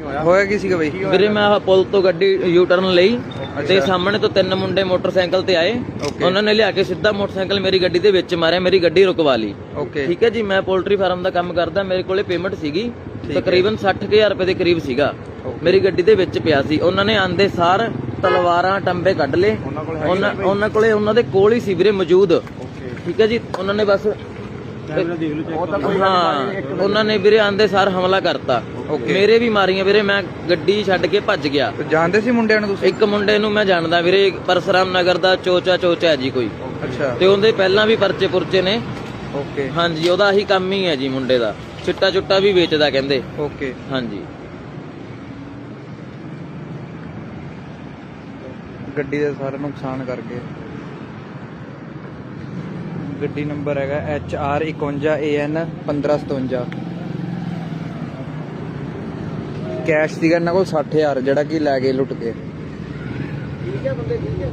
ਹੋਇਆ ਕੀ ਸੀਗਾ ਬਈ? ਵੀਰੇ ਮੈਂ ਆਹ ਪੁਲ ਤੋਂ ਗੱਡੀ ਯੂ ਟਰਨ ਲਈ ਤੇ ਸਾਹਮਣੇ ਤੋਂ ਤਿੰਨ ਮੁੰਡੇ ਮੋਟਰਸਾਈਕਲ ਤੇ ਆਏ. ਉਹਨਾਂ ਨੇ ਲਿਆ ਕੇ ਸਿੱਧਾ ਮੋਟਰਸਾਈਕਲ ਮੇਰੀ ਗੱਡੀ ਦੇ ਵਿੱਚ ਮਾਰਿਆ ਮੇਰੀ ਗੱਡੀ ਰੁਕਵਾ ਲਈ। ਓਕੇ ਠੀਕ ਹੈ ਜੀ ਮੈਂ ਪੋਲਟਰੀ ਫਾਰਮ ਦਾ ਕੰਮ ਕਰਦਾ ਮੇਰੇ ਕੋਲੇ ਪੇਮੈਂਟ ਸੀਗੀ। ਤਕਰੀਬਨ 60000 ਰੁਪਏ ਦੇ ਕਰੀਬ ਸੀਗਾ। ਮੇਰੀ ਗੱਡੀ ਦੇ ਵਿੱਚ ਪਿਆ ਸੀ। ਉਹਨਾਂ ਨੇ ਆਂਦੇ ਸਾਰ ਤਲਵਾਰਾਂ ਟੰਬੇ ਕੱਢ ਲਏ। ਉਹਨਾਂ ਉਹਨਾਂ ਕੋਲੇ ਉਹਨਾਂ ਦੇ ਕੋਲ ਹੀ ਸੀ ਵੀਰੇ ਮੌਜੂਦ। ਠੀਕ ਹੈ ਜੀ ਉਹਨਾਂ ਨੇ ਬਸ ਹਾਂ ਉਹਨਾਂ ਨੇ ਵੀਰੇ ਆਂਦੇ ਸਾਰ ਹਮਲਾ ਕਰਤਾ। Okay. ਮੇਰੇ ਵੀ ਮਾਰੀਆਂ ਵੀਰੇ ਮੈਂ ਗੱਡੀ ਛੱਡ ਕੇ ਭੱਜ ਗਿਆ। ਤੇ ਜਾਣਦੇ ਸੀ ਮੁੰਡਿਆਂ ਨੂੰ ਤੁਸੀਂ? ਇੱਕ ਮੁੰਡੇ ਨੂੰ ਮੈਂ ਜਾਣਦਾ ਵੀਰੇ ਪਰਸਰਾਮ ਨਗਰ ਦਾ ਚੋਚਾ ਚੋਚਾ ਹੈ ਜੀ ਕੋਈ। ਅੱਛਾ। ਤੇ ਉਹਦੇ ਪਹਿਲਾਂ ਵੀ ਪਰਚੇ ਪੁਰਚੇ ਨੇ। ਓਕੇ ਹਾਂਜੀ ਉਹਦਾ ਆਹੀ ਕੰਮ ਹੀ ਹੈ ਜੀ ਮੁੰਡੇ ਦਾ। ਚਿੱਟਾ ਚੁੱਟਾ ਵੀ ਵੇਚਦਾ ਕਹਿੰਦੇ। ਓਕੇ ਹਾਂਜੀ। ਗੱਡੀ ਦਾ ਸਾਰਾ ਨੁਕਸਾਨ ਕਰਕੇ ਗੱਡੀ ਨੰਬਰ ਹੈਗਾ HR 51AN 1557 ਕੈਸ਼ ਸੀਗਾ ਇਹਨਾਂ ਕੋਲ 60000 ਜਿਹੜਾ ਕਿ ਲੈ ਗਏ ਲੁੱਟ ਕੇ। ਠੀਕ ਹੈ ਬੰਦੇ ਠੀਕ ਹੈ